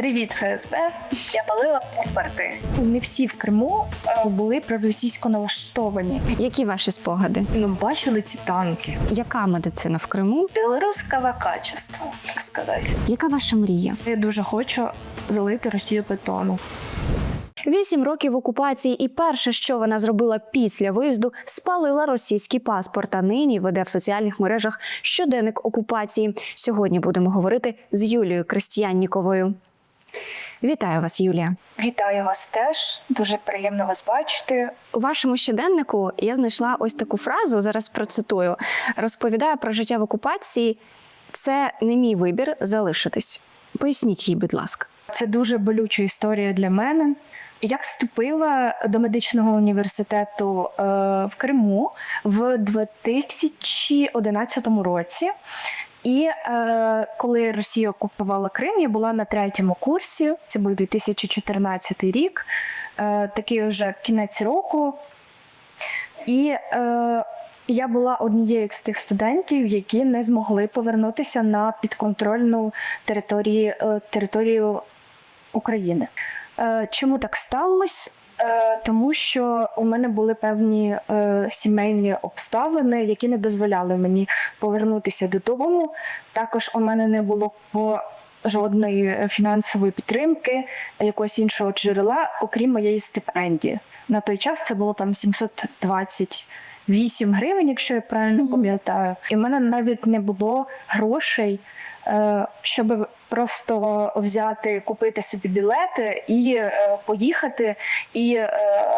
Привіт, ФСБ. Я палила паспорти. Не всі в Криму е, були проросійсько налаштовані. Які ваші спогади? Ну, бачили ці танки. Яка медицина в Криму? Білоруського качества, так сказати. Яка ваша мрія? Я дуже хочу залити Росію бетону. Вісім років окупації, і перше, що вона зробила після виїзду, спалила російський паспорт. А нині веде в соціальних мережах щоденник окупації. Сьогодні будемо говорити з Юлією Крестіянніковою. Вітаю вас, Юлія. Вітаю вас теж. Дуже приємно вас бачити. У вашому щоденнику я знайшла ось таку фразу. Зараз процитую: розповідаю про життя в окупації. Це не мій вибір залишитись. Поясніть їй, будь ласка. Це дуже болюча історія для мене. Я вступила до медичного університету е, в Криму в 2011 році. І е, коли Росія окупувала Крим, я була на третьому курсі. Це був 2014 рік, е, такий вже кінець року. І е, я була однією з тих студентів, які не змогли повернутися на підконтрольну територію, е, територію України. Е, Чому так сталося? Е, Тому що у мене були певні е, сімейні обставини, які не дозволяли мені повернутися додому. Також у мене не було по жодної фінансової підтримки, якогось іншого джерела, окрім моєї стипендії. На той час це було там 728 гривень, якщо я правильно пам'ятаю. І в мене навіть не було грошей, щоб просто взяти, купити собі білети і е, поїхати, і е,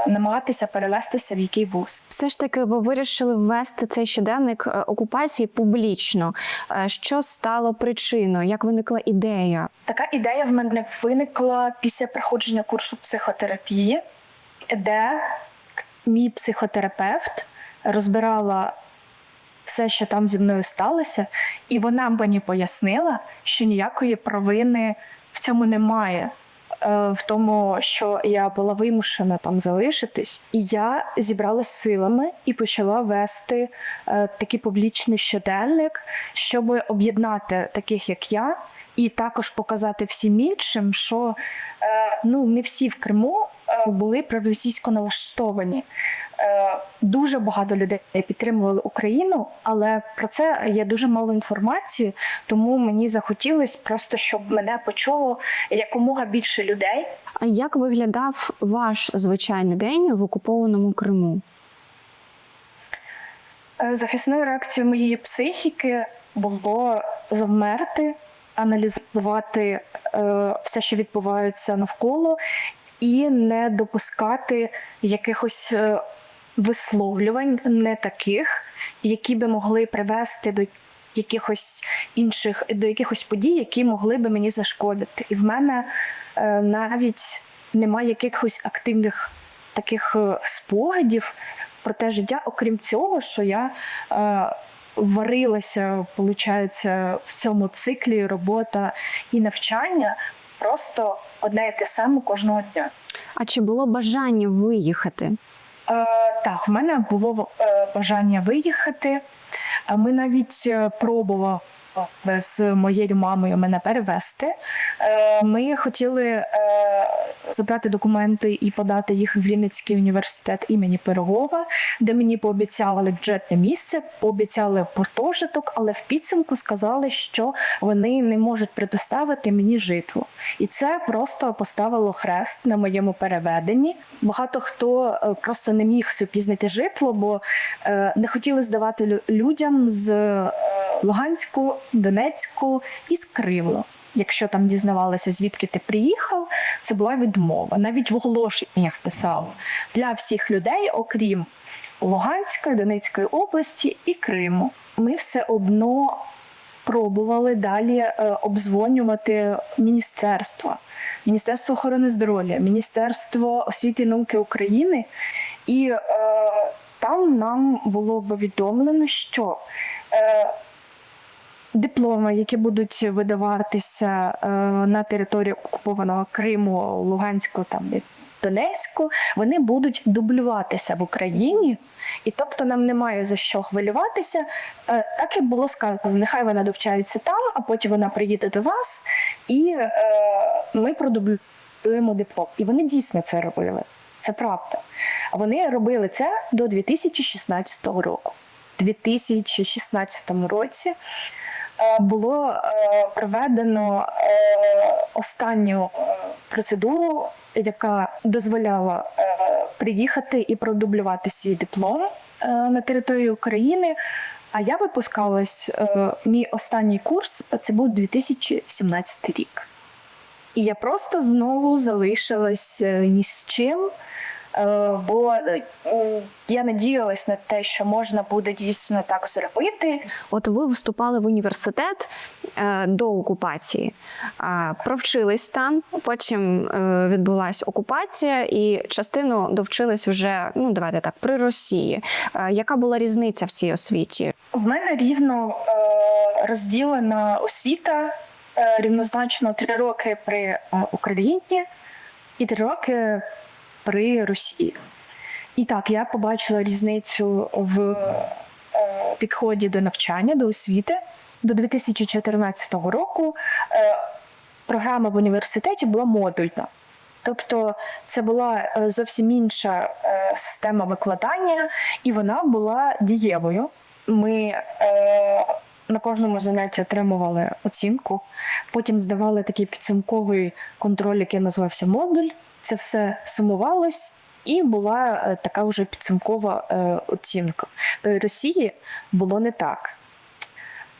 намагатися перевестися в який вуз. Все ж таки, ви вирішили ввести цей щоденник е, окупації публічно. Е, Що стало причиною? Як виникла ідея? Така ідея в мене виникла після проходження курсу психотерапії, де мій психотерапевт розбирала все, що там зі мною сталося, і вона мені пояснила, що ніякої провини в цьому немає. е, В тому, що я була вимушена там залишитись, і я зібрала силами і почала вести е, такий публічний щоденник, щоб об'єднати таких, як я, і також показати всім іншим, що е, ну не всі в Криму е, були проросійсько налаштовані. Е, Дуже багато людей підтримували Україну, але про це є дуже мало інформації. Тому мені захотілося просто, щоб мене почуло якомога більше людей. А як виглядав ваш звичайний день в окупованому Криму? Е, Захисною реакцією моєї психіки було завмерти, аналізувати е, все, що відбувається навколо, і не допускати якихось висловлювань, не таких, які би могли привести до якихось інших до якихось подій, які могли би мені зашкодити. І в мене е, навіть немає якихось активних таких е, спогадів про те життя, окрім цього, що я е, варилася, виходить, в цьому циклі робота і навчання просто одне і те саме кожного дня. А чи було бажання виїхати? Е, так, в мене було е, бажання виїхати. Ми навіть е, пробували з моєю мамою мене перевезти. Е, Ми хотіли е, забрати документи і подати їх в Вінницький університет імені Пирогова, де мені пообіцяли бюджетне місце, пообіцяли гуртожиток, але в підсумку сказали, що вони не можуть предоставити мені житло. І це просто поставило хрест на моєму переведенні. Багато хто е, просто не міг собі знайти житло, бо не хотіли здавати людям з Луганську, Донецьку і з. Якщо там дізнавалися, звідки ти приїхав, це була відмова. Навіть в оголошеннях писав для всіх людей, окрім Луганської, Донецької області і Криму. Ми все одно пробували далі е, обдзвонювати міністерства, Міністерство охорони здоров'я, Міністерство освіти і науки України, і е, там нам було повідомлено, що е, дипломи, які будуть видаватися е, на території окупованого Криму, Луганську там Донецьку, вони будуть дублюватися в Україні, і тобто нам немає за що хвилюватися. Е, так як було сказано, нехай вона довчається там, а потім вона приїде до вас і е, ми продублюємо диплом. І вони дійсно це робили. Це правда. Вони робили це до 2016 року. У 2016 році було е, проведено е, останню е, процедуру, яка дозволяла е, приїхати і продублювати свій диплом е, на території України. А я випускалась, е, мій останній курс це був 2017 рік. І я просто знову залишилась е, ні з чим. Е, Бо е, я надіялась на те, що можна буде дійсно так зробити. От ви вступали в університет е, до окупації, провчились там, потім відбулася окупація, і частину довчились вже, ну давайте так, при Росії. Яка була різниця в цій освіті? В мене рівно розділена освіта рівнозначно три роки при Україні і три роки при Росії. І так, я побачила різницю в е, підході до навчання, до освіти. До 2014 року е, програма в університеті була модульна. Тобто це була е, зовсім інша система викладання, і вона була дієвою. Ми на кожному занятті отримували оцінку, потім здавали такий підсумковий контроль, який називався модуль. Це все сумувалось, і була е, така вже підсумкова е, оцінка. При Росії було не так.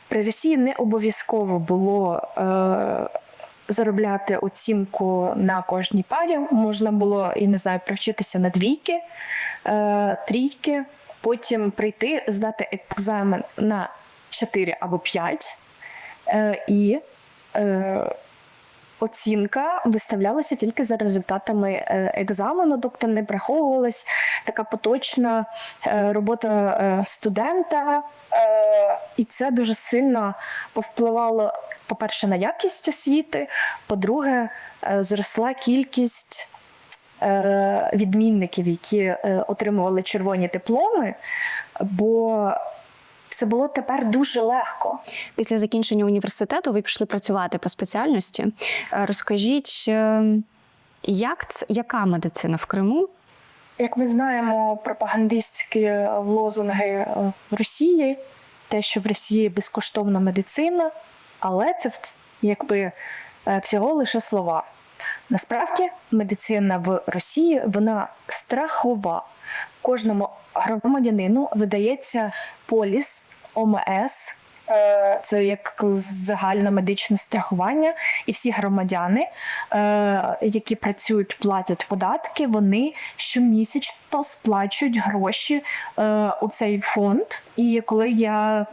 При Росії не обов'язково було е, заробляти оцінку на кожній парі. Можна було, і не знаю, привчитися на двійки, трійки, потім прийти, здати екзамен на 4 або 5. Е, і оцінка виставлялася тільки за результатами е, екзамену, тобто не враховувалась така поточна е, робота е, студента. І це дуже сильно повпливало, по-перше, на якість освіти, по-друге, зросла кількість відмінників, які отримували червоні дипломи, бо це було тепер дуже легко. Після закінчення університету ви пішли працювати по спеціальності. Е, Розкажіть, е, як це, яка медицина в Криму? Як ми знаємо, пропагандистські лозунги е, Росії, те, що в Росії безкоштовна медицина, але це якби всього лише слова. Насправді, медицина в Росії вона страхова. Кожному громадянину видається поліс ОМС. е, Це як загальне медичне страхування, і всі громадяни, е, які працюють, платять податки, вони щомісячно сплачують гроші е, у цей фонд. І коли я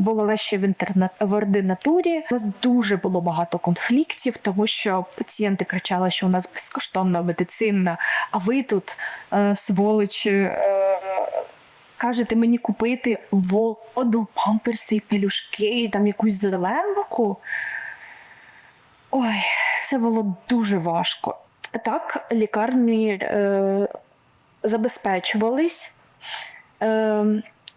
була ще в інтернет в ординатурі, у нас дуже було багато конфліктів, тому що пацієнти кричали, що у нас безкоштовна медицина, а ви тут е, сволочі. Е, Кажете мені купити воду, памперси, пелюшки, там якусь зеленку. Ой, це було дуже важко. Так, лікарні е, забезпечувались. Е,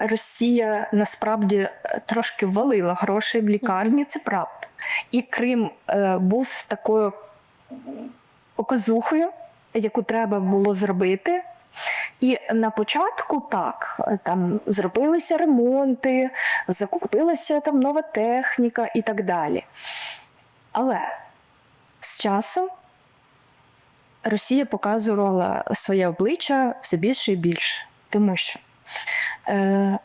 Росія насправді трошки валила грошей в лікарні, це правда. І Крим е, був такою показухою, яку треба було зробити. І на початку так, там зробилися ремонти, закупилася там нова техніка і так далі. Але з часом Росія показувала своє обличчя все більше і більше, тому що е,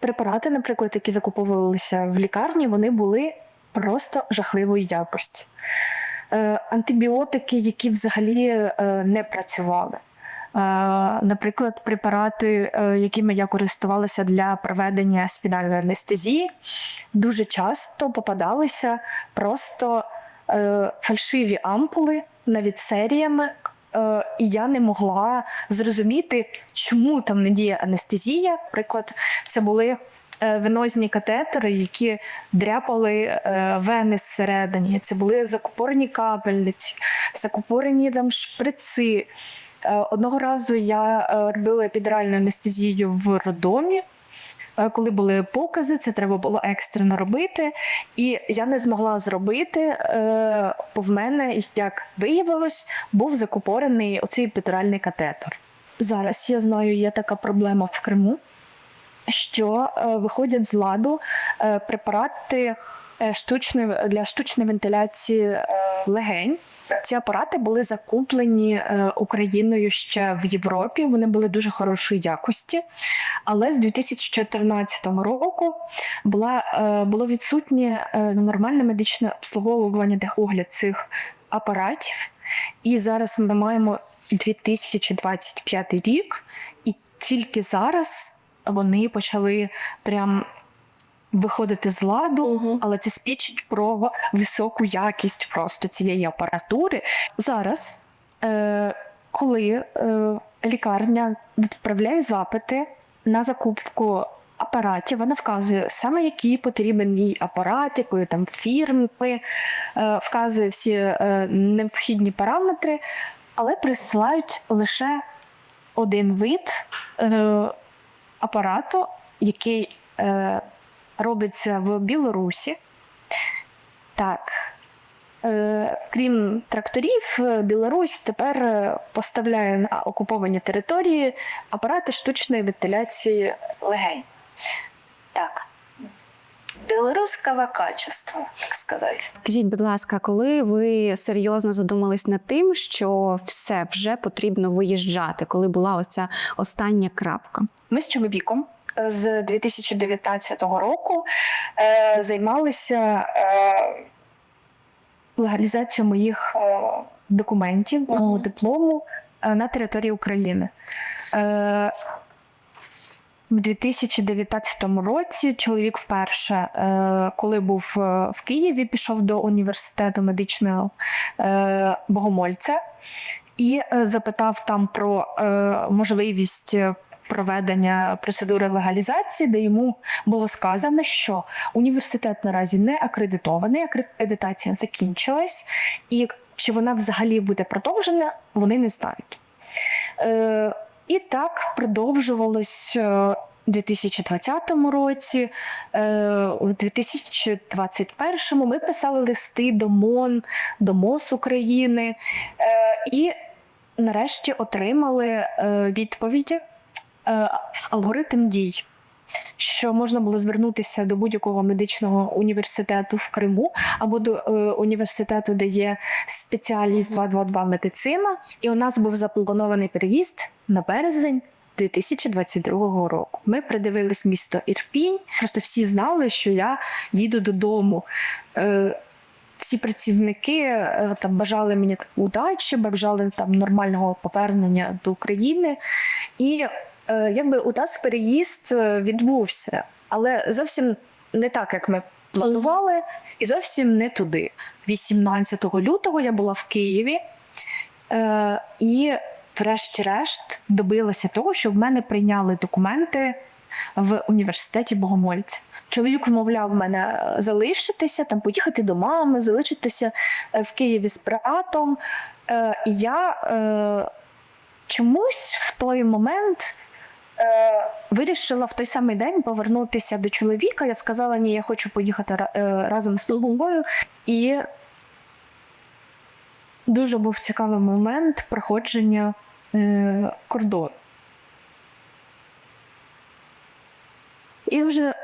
препарати, наприклад, які закуповувалися в лікарні, вони були просто жахливої якості. Е, антибіотики, які взагалі е, не працювали. Наприклад, препарати, якими я користувалася для проведення спінальної анестезії, дуже часто попадалися просто фальшиві ампули, навіть серіями. Е, І я не могла зрозуміти, чому там не діє анестезія. Наприклад, це були е, венозні катетери, які дряпали е, вени зсередині. Це були закупорені капельниці, закупорені там шприци. Е, Одного разу я е, робила епідуральну анестезію в роддомі. Е, Коли були покази, це треба було екстрено робити. І я не змогла зробити, е, бо в мене, як виявилось, був закупорений оцей епідуральний катетер. Зараз я знаю, є така проблема в Криму, що е, виходять з ладу препарати штучної, для штучної вентиляції легень. Ці апарати були закуплені е, Україною ще в Європі. Вони були дуже хорошої якості. Але з 2014 року була, е, було відсутнє е, нормальне медичне обслуговування техогляд цих апаратів. І зараз ми маємо 2025 рік, і тільки зараз вони почали прям виходити з ладу, але це свідчить про високу якість просто цієї апаратури. Зараз, е, коли е, лікарня відправляє запити на закупку апаратів, вона вказує саме, який потрібен їй апарат, якої там фірми, е, вказує всі е, необхідні параметри, але присилають лише один вид е, апарату, який е, робиться в Білорусі. Так. Е, крім тракторів, е, Білорусь тепер е, поставляє на окуповані території апарати штучної вентиляції легень. Так. Білоруського качества, так сказати. Скажіть, будь ласка, коли ви серйозно задумались над тим, що все вже потрібно виїжджати, коли була ось ця остання крапка? Ми з чоловіком з 2019 року е, займалися е, легалізацією моїх е, документів, мого диплому е, на території України. Е, в 2019 році чоловік вперше, е, коли був е, в Києві, пішов до університету медичного е, Богомольця і запитав там про можливість проведення процедури легалізації, де йому було сказано, що університет наразі не акредитований, акредитація закінчилась, і чи вона взагалі буде продовжена, вони не знають. Е, і так продовжувалось. е, у 2020 році, е, у 2021 ми писали листи до МОН, до МОЗ України е, і нарешті отримали відповіді алгоритм дій. Що можна було звернутися до будь-якого медичного університету в Криму або до е, університету, де є спеціальність 222 медицина, і у нас був запланований переїзд на березень 2022 року. Ми придивились місто Ірпінь. Просто всі знали, що я їду додому. Е, всі працівники е, там бажали мені удачі, бажали там нормального повернення до України. І е, якби у нас переїзд е, відбувся, але зовсім не так, як ми планували, і зовсім не туди. 18 лютого я була в Києві. Е, і врешті-решт добилася того, що в мене прийняли документи в університеті Богомольця. Чоловік вмовляв мене е, залишитися, там поїхати до мами, залишитися е, в Києві з братом. Е, І я е, чомусь в той момент. Е, Вирішила в той самий день повернутися до чоловіка. Я сказала, ні, я хочу поїхати е, разом з тобою. І дуже був цікавий момент проходження е, кордону. І вже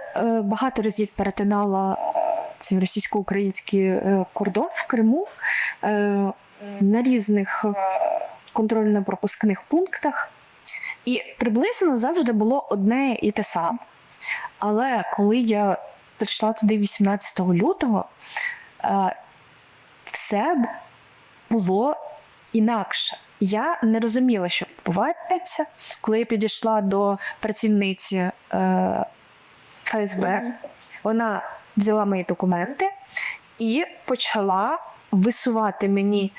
багато разів перетинала цей російсько-український кордон в Криму на різних контрольно-пропускних пунктах. І приблизно завжди було одне і те саме. Але коли я прийшла туди 18 лютого, е, все було інакше. Я не розуміла, що відбувається. Коли я підійшла до працівниці е, ФСБ, вона взяла мої документи і почала висувати мені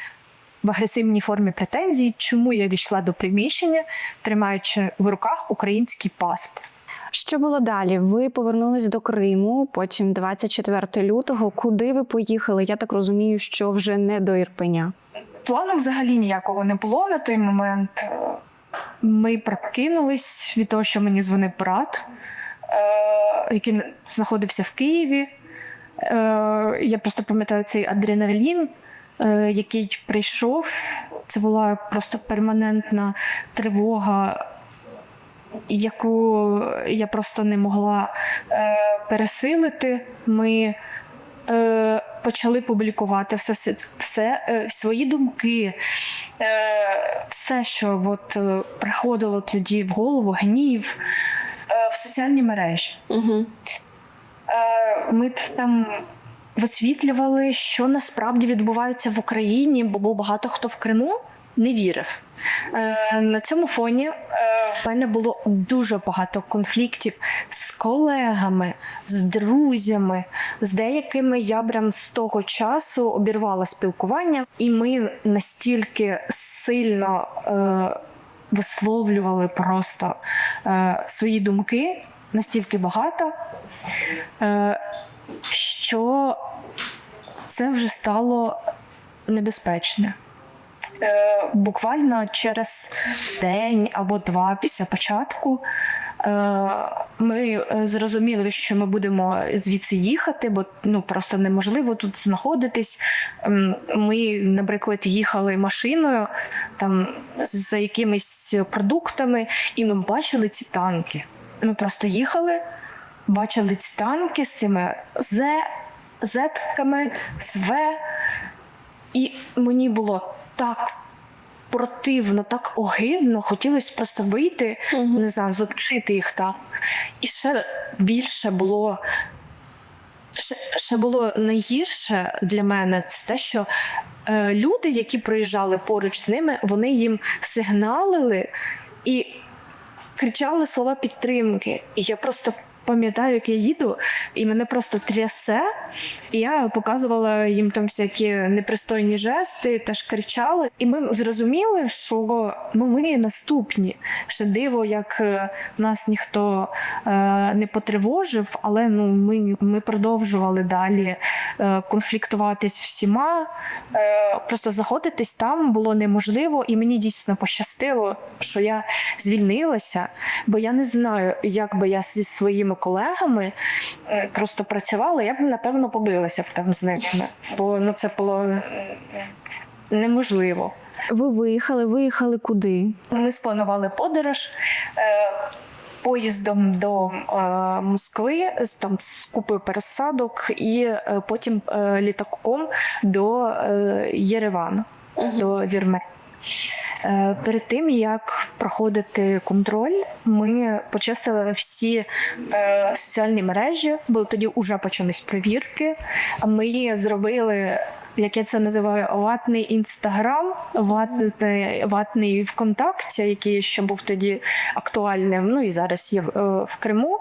в агресивній формі претензії, чому я війшла до приміщення, тримаючи в руках український паспорт. Що було далі? Ви повернулись до Криму, потім 24 лютого. Куди ви поїхали? Я так розумію, що вже не до Ірпеня. Плану взагалі ніякого не було на той момент. Е, Ми прокинулись від того, що мені дзвонив брат. е, який знаходився в Києві. Е, я просто пам'ятаю цей адреналін, який прийшов. Це була просто перманентна тривога, яку я просто не могла е, пересилити. Ми е, почали публікувати все, все е, свої думки, е, все, що от, е, приходило тоді в голову, гнів е, в соціальні мережі. Угу. Е, Ми там висвітлювали, що насправді відбувається в Україні, бо багато хто в Криму не вірив. Е, На цьому фоні е, в мене було дуже багато конфліктів з колегами, з друзями, з деякими я прям з того часу обірвала спілкування, і ми настільки сильно е, висловлювали просто свої думки, настільки багато, що це вже стало небезпечне. Е, буквально через день або два після початку е, ми е, зрозуміли, що ми будемо звідси їхати, бо ну просто неможливо тут знаходитись. Ми, наприклад, їхали машиною там за якимись продуктами, і ми бачили ці танки. Ми просто їхали, бачили ці танки з цими З, зетками, з В. І мені було так противно, так огидно, хотілося просто вийти, Мгм. не знаю, зоточити їх там. І ще більше було. Ще, ще було найгірше для мене це те, що е, люди, які приїжджали поруч з ними, вони їм сигналили і кричали слова підтримки. І я просто пам'ятаю, як я їду, і мене просто трясе. І я показувала їм там всякі непристойні жести, теж кричали. І ми зрозуміли, що ну, ми наступні. Ще диво, як е, нас ніхто е, не потривожив, але ну, ми, ми продовжували далі е, конфліктуватись всіма. Е, просто знаходитись там було неможливо, і мені дійсно пощастило, що я звільнилася, бо я не знаю, як би я зі своїми колегами е, просто працювала, я б напевно побилася б там з ними, бо ну це було неможливо. Ви виїхали, виїхали куди? Ми спланували подорож. Е, Поїздом до е, Москви з там з купою пересадок, і е, потім е, літаком до е, Єревану, до Вірме. Е, перед тим як проходити контроль, ми почистили всі е, соціальні мережі, бо тоді вже почались перевірки. Ми зробили, як я це називаю, ватний інстаграм, ватний, ватний ВКонтакті, який ще був тоді актуальним. Ну і зараз є в, е, Криму.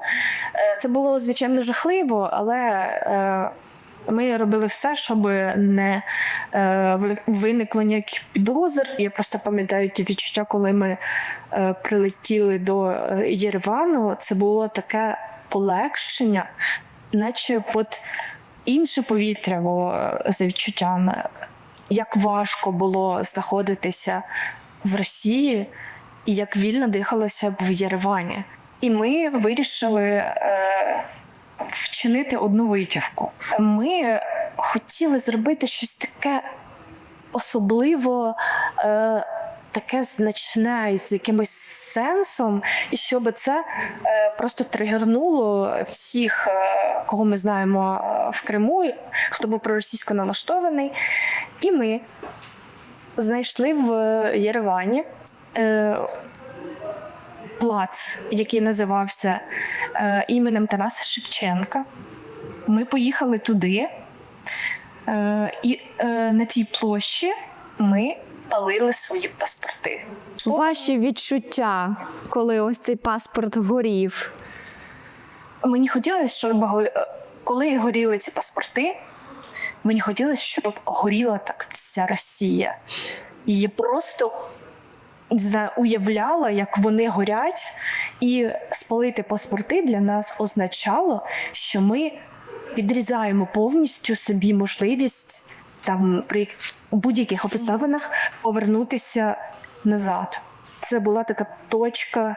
Це було звичайно жахливо, але. Ми робили все, щоб не е, виникло ніяких підозр. Я просто пам'ятаю ті відчуття, коли ми е, прилетіли до е, Єревану. Це було таке полегшення, наче от інше повітря було за відчуттями. Як важко було знаходитися в Росії і як вільно дихалося б в Єревані. І ми вирішили. Е, вчинити одну витівку. Ми хотіли зробити щось таке особливо. Е, Таке значне з якимось сенсом, і щоб це е, просто тригернуло всіх, е, кого ми знаємо е, в Криму, хто був проросійсько налаштований. І ми знайшли в Єревані е, плац, який називався е, іменем Тараса Шевченка. Ми поїхали туди, е, і е, на цій площі ми палили свої паспорти. Ваші відчуття, коли ось цей паспорт горів. Мені хотілося, щоб коли горіли ці паспорти, мені хотілося, щоб горіла так вся Росія. Її просто уявляла, як вони горять, і спалити паспорти для нас означало, що ми відрізаємо повністю собі можливість там при будь-яких обставинах повернутися назад. Це була така точка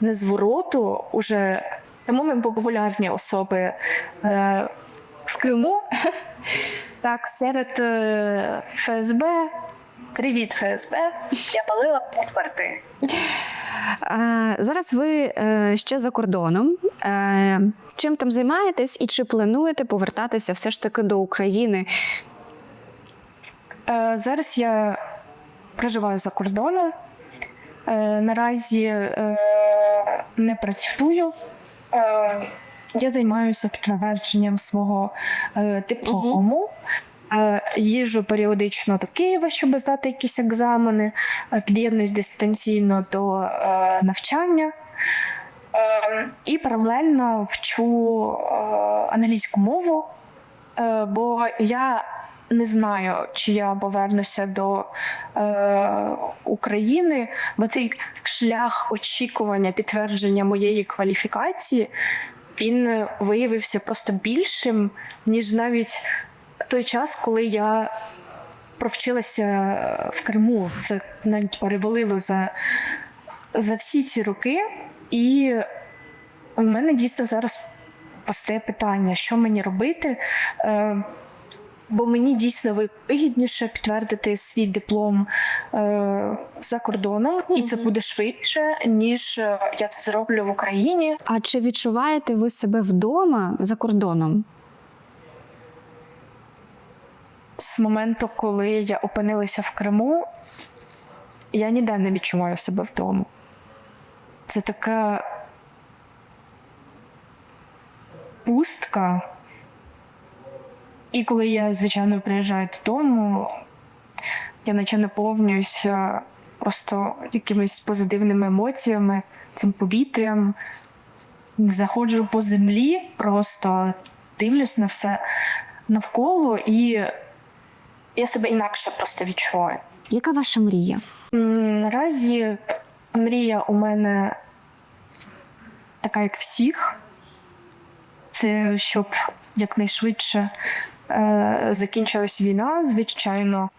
незвороту уже Тому ми популярні особи е, в Криму. Так, серед е, ФСБ. Привіт, ФСБ. Я палила. Е, зараз ви е, ще за кордоном. Е, чим там займаєтесь і чи плануєте повертатися все ж таки до України? Е, зараз я проживаю за кордоном. Наразі не працюю. Я займаюся підтвердженням свого диплому. Е, їжджу періодично до Києва, щоб здати якісь екзамени, е, під'єднуюсь дистанційно до е, навчання. Е, і паралельно вчу е, англійську мову, е, бо я не знаю, чи я повернуся до е, України, бо цей шлях очікування підтвердження моєї кваліфікації він е, виявився просто більшим, ніж навіть той час, коли я провчилася в Криму. Це навіть перевалило за, за всі ці роки. І у мене дійсно зараз постає питання, що мені робити. Е, Бо мені дійсно вигідніше підтвердити свій диплом е, за кордоном, і це буде швидше, ніж е, я це зроблю в Україні. А чи відчуваєте ви себе вдома за кордоном? З моменту, коли я опинилася в Криму, я ніде не відчуваю себе вдома. Це така пустка. І коли я, звичайно, приїжджаю додому, я наче наповнююся просто якимись позитивними емоціями, цим повітрям. Заходжу по землі, просто дивлюсь на все навколо, і я себе інакше просто відчуваю. Яка ваша мрія? Наразі мрія у мене така, як всіх. Це щоб якнайшвидше е, закінчилась війна, звичайно.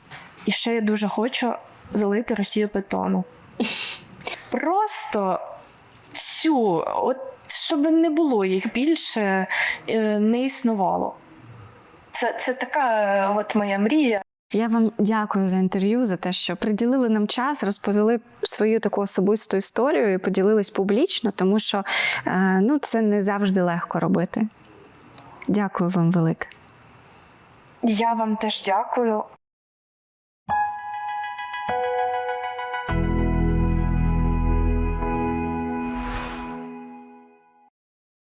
І ще я дуже хочу залити Росію бетону. Просто всю, от щоб не було їх більше, е, не існувало. Це, це така е, от моя мрія. Я вам дякую за інтерв'ю, за те, що приділили нам час, розповіли свою таку особисту історію і поділились публічно, тому що е, ну, це не завжди легко робити. Дякую вам велике. Я вам теж дякую.